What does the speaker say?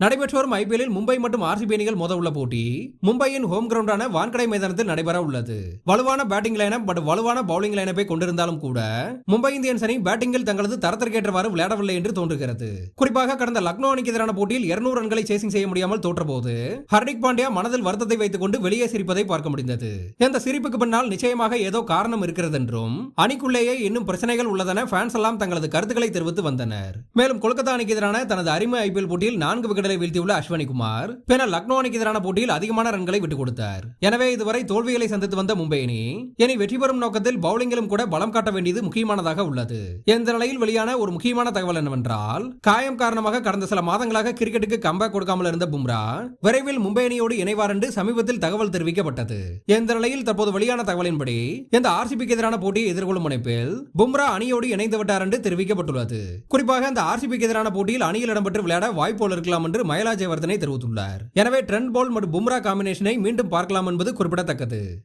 நடைபெற்று வரும் ஐபிஎல்லில் மும்பை மற்றும் ஆர்சிபி அணிகள் மோத உள்ள போட்டி மும்பையின் ஹோம் கிரவுண்டான வான்கடை மைதானத்தில் நடைபெற உள்ளது. வலுவான பேட்டிங் லைனப் பட் வலுவான பவுலிங் லைனப்பை கொண்டிருந்தாலும் கூட மும்பை இந்தியன்ஸ் அணி பேட்டிங்கில் தங்களது தரத்திற்கேற்றவாறு விளையாடவில்லை என்று தோன்றுகிறது. குறிப்பாக கடந்த லக்னோ அணிக்கு எதிரான போட்டியில் 200 ரன்களை சேசிங் செய்ய முடியாமல் தோற்றபோது ஹர்திக் பாண்டியா மனதில் வருத்தத்தை வைத்துக் கொண்டு வெளியே சிரிப்பதை பார்க்க முடிந்தது. இந்த சிரிப்புக்கு பின்னால் நிச்சயமாக ஏதோ காரணம் இருக்கிறது என்றும் அணிக்குள்ளேயே இன்னும் பிரச்சனைகள் உள்ளதென ஃபேன்ஸ் எல்லாம் தங்களது கருத்துக்களை தெரிவித்து வந்தனர். மேலும் கொல்கத்தா அணிக்கு எதிரான தனது அருமை ஐபிஎல் போட்டியில் நான்கு ரன்களை வீழ்த்தியுள்ள அஸ்வினி குமார் பின்னர் லக்னோ அணிக்கு எதிரான போட்டியில் அதிகமான ரன்களை விட்டுக் கொடுத்தார். எனவே இதுவரை தோல்விகளை சந்தித்து வந்த மும்பை அணி இனி வெற்றி பெறும் நோக்கத்தில் பவுலிங்கிலும் கூட பலம் காட்ட வேண்டியது முக்கியமானதாக உள்ளது. இந்த நிலையில் வெளியான ஒரு முக்கியமான தகவல் என்னவென்றால் காயம் காரணமாக கடந்த சில மாதங்களாக கிரிக்கெட்டுக்கு கம்பேக் கொடுக்காமல் இருந்த பும்ரா விரைவில் மும்பை அணியோடு இணைவார் என்று சமீபத்தில் தகவல் தெரிவிக்கப்பட்டது. இந்த நிலையில் தற்போது வெளியான தகவலின்படி இந்த ஆர்சிபிக்கு எதிரான போட்டியை எதிர்கொள்ளும் முனைப்பில் பும்ரா அணியோடு இணைந்து விட்டார் என்று தெரிவிக்கப்பட்டுள்ளது. குறிப்பாக இந்த ஆர்சிபிக்கு எதிரான போட்டியில் அணியில் இடம்பெற்று விளையாட வாய்ப்புகள் இருக்கலாம் என்று என்று மயலா ஜெயவர்தனை தெரிவித்துள்ளார். எனவே ட்ரெண்ட் போல் மற்றும் பும்ரா காம்பினேஷனை மீண்டும் பார்க்கலாம் என்பது குறிப்பிடத்தக்கது.